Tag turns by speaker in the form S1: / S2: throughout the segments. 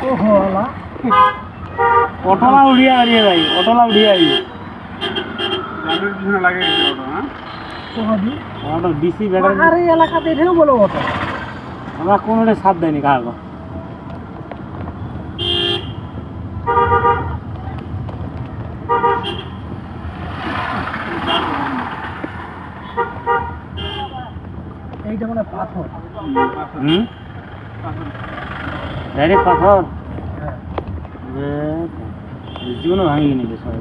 S1: ওহো আলা
S2: অটোলা উড়িয়ে হারিয়ে যাই অটোলা উড়িয়ে আই
S3: জালের পিছনে লাগে ওটা হ্যাঁ
S2: অটো ডিসি ব্যাটারি
S1: পাহাড়ি এলাকাতে এটাও বলো অটো
S2: আমরা কোনোটা সাথ দেয়নি কাহাকে
S1: এইটা মানে পাথর
S2: হুম ডাইরেক্ট পাথর
S1: হ্যাঁ।
S2: এ, জীবনে ভাঙিয়ে নিবে সবাই।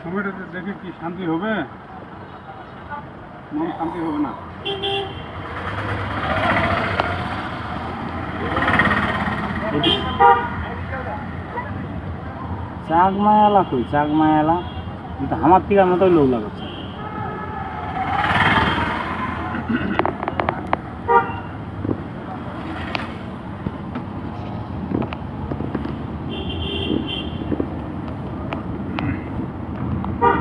S3: সময়টাতে দেখে কি শান্তি হবে। মন শান্তি হবে না।
S2: চাক মায়ালা কই? চাক মায়ালা কিন্তু আমার থেকে মতোই লোক লাগাচ্ছে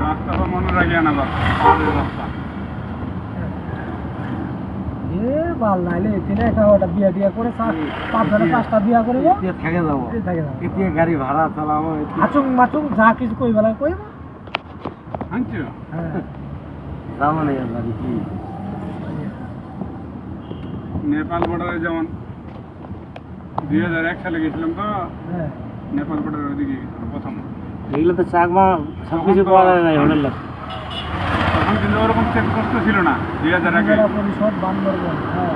S3: রাস্তা তো মনে রাখিয়া না বাবা আমাদের রাস্তা।
S1: এ ভালো নাইলে তিনে খাওয়াটা বিয়া টিয়া করে চা পাঁচ ধরে পাঁচটা বিয়া করে
S2: থাকে যাব।
S1: থাকে না
S2: এতিয়া গাড়ি ভাড়া চালাব
S1: আচুং মাচুং যা কিছু কই বেলা কই
S3: আনছো
S1: হ্যাঁ।
S2: যাব না গাড়ি কি?
S3: নেপাল বর্ডারে যেমন দুই হাজার এক সালে গেছিলাম তো।
S1: হ্যাঁ।
S3: নেপাল বর্ডারের ওদিকে গেছিলাম প্রথম
S2: এগুলো তো চাক মা সব কিছু পাওয়া যায় না হোটেল
S3: তখন কিন্তু ওরকম চেক পোস্ট ছিল না দুই হাজার আগে।
S1: পরিষদ বান্দরবন হ্যাঁ।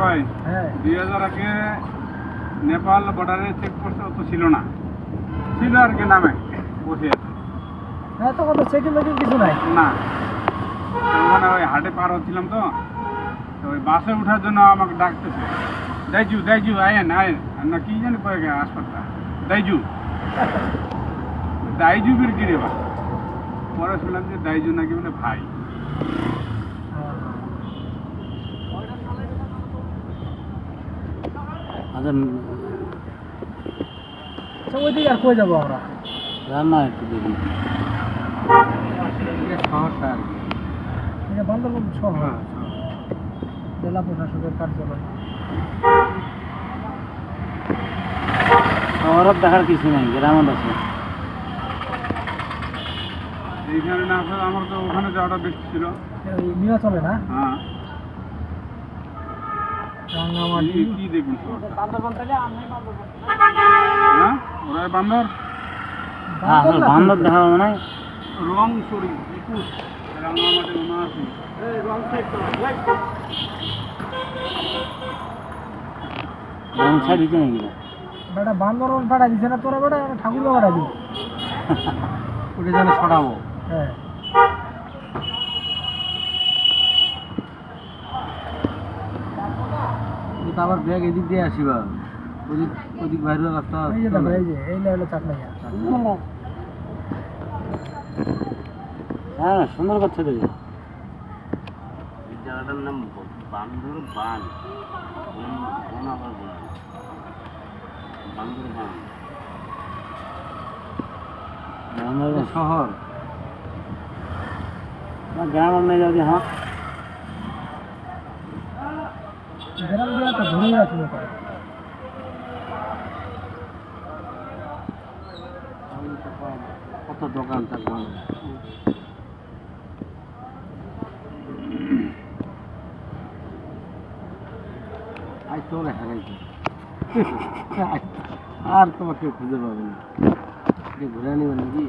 S3: ভাই
S1: হ্যাঁ।
S3: দুই হাজার আগে নেপাল বর্ডারে চেক পোস্ট অত ছিল না। ছিল আর কি নামে বসে
S1: হ্যাঁ তখন তো চেকিং মেকিং কিছু নাই।
S3: না। ওখানে ওই হাটে পার হচ্ছিলাম তো তো ওই বাসে ওঠার জন্য আমাকে ডাকতেছে। দাইজু দাইজু আয়েন আয়েন। আর না কি জানি কয়ে গে হাসপাতাল। দাইজু। দাইজু বের কি রে বা পরে শুনলাম যে দাইজু নাকি বলে ভাই।
S2: আচ্ছা
S1: আচ্ছা ওই দিকে আর কই যাব আমরা?
S2: রান্না একটু দেখি। শহরটা আর কি।
S1: এটা বান্দরবন শহর।
S3: হ্যাঁ,
S1: জেলা প্রশাসকের কার্যালয়।
S2: শহরত দেখার কিছু নাই গ্রামত আছে।
S3: এইখানে না আসলে আমার তো ওখানে যাওয়াটা বেশি ছিল।
S1: এই নীলাচলে না?
S3: হ্যাঁ। কি- দেখবি হ্যাঁ? বান্দর?
S2: হ্যাঁ বান্দর দেখা হবে না।
S3: রং সরি একুশ রাঙামাটি উনআশি
S2: রং ছাড় দিতে নাকি?
S1: বেটা বান্দরবন পাঠা দিছে না? তোরা বেটা ঠাকুর পাঠা দিবি
S2: ওটা যেন ছড়াবো।
S1: হ্যাঁ।
S2: আবার ব্যাগ এদিক দিয়ে আসিবা। ওদিক ওদিক বাইরের রাস্তা
S1: এই যে এই যে এই লেভেলে
S2: হ্যাঁ সুন্দর করছে তো এই জায়গাটার নাম বান্দর বান আবার বান্দর বান শহর। গ্রাম में যাবে হ্যাঁ।
S1: গ্রাম দিয়ে তো ঘুরে আছে
S2: কত দোকান থাকবে আজ তোমরা হারাইছি আর তোমাকে খুঁজে পাবে না। ঘুরে নিবে নাকি